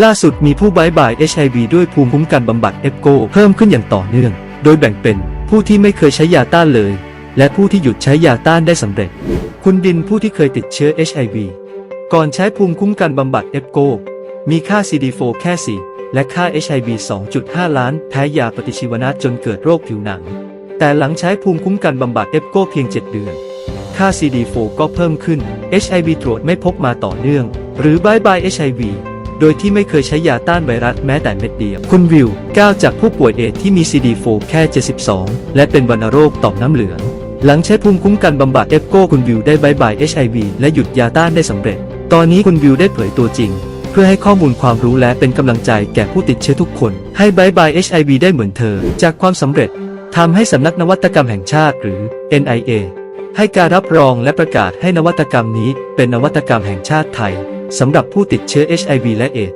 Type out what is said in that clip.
ล่าสุดมีผู้บายบาย HIV ด้วยภูมิคุ้มกันบำบัดเอฟโกเพิ่มขึ้นอย่างต่อเนื่อง โดยแบ่งเป็นผู้ที่ไม่เคยใช้ยาต้านเลย และผู้ที่หยุดใช้ยาต้านได้สำเร็จ คุณดินผู้ที่เคยติดเชื้อ HIV ก่อนใช้ภูมิคุ้มกันบำบัดเอฟโกมีค่า CD4 แค่ 4 และค่า HIV 2.5 ล้าน แพ้ยาปฏิชีวนะจนเกิดโรคผิวหนัง แต่หลังใช้ภูมิคุ้มกันบำบัดเอฟโกเพียง 7 เดือน ค่า CD4 ก็เพิ่มขึ้น HIV ตรวจไม่พบมาต่อเนื่อง หรือบายบาย HIV โดยที่ไม่เคยใช้ยาต้านไวรัสแม้แต่เม็ดเดียว คุณวิวก้าวจากผู้ป่วยเอดที่มี CD4 แค่ 72 และเป็นวัณโรคต่อมน้ำเหลือง หลังใช้ภูมิคุ้มกันบำบัดเอฟโก้คุณวิวได้บายบาย HIV และหยุดยาต้านได้สำเร็จ ตอนนี้คุณวิวได้เผยตัวจริง เพื่อให้ข้อมูลความรู้และเป็นกำลังใจแก่ผู้ติดเชื้อทุกคน ให้บายบาย HIV ได้เหมือนเธอ จากความสำเร็จทำให้สำนักนวัตกรรมแห่งชาติหรือ NIA ให้การรับรองและประกาศให้นวัตกรรมนี้เป็นนวัตกรรมแห่งชาติไทย สำหรับผู้ติดเชื้อ HIV และเอด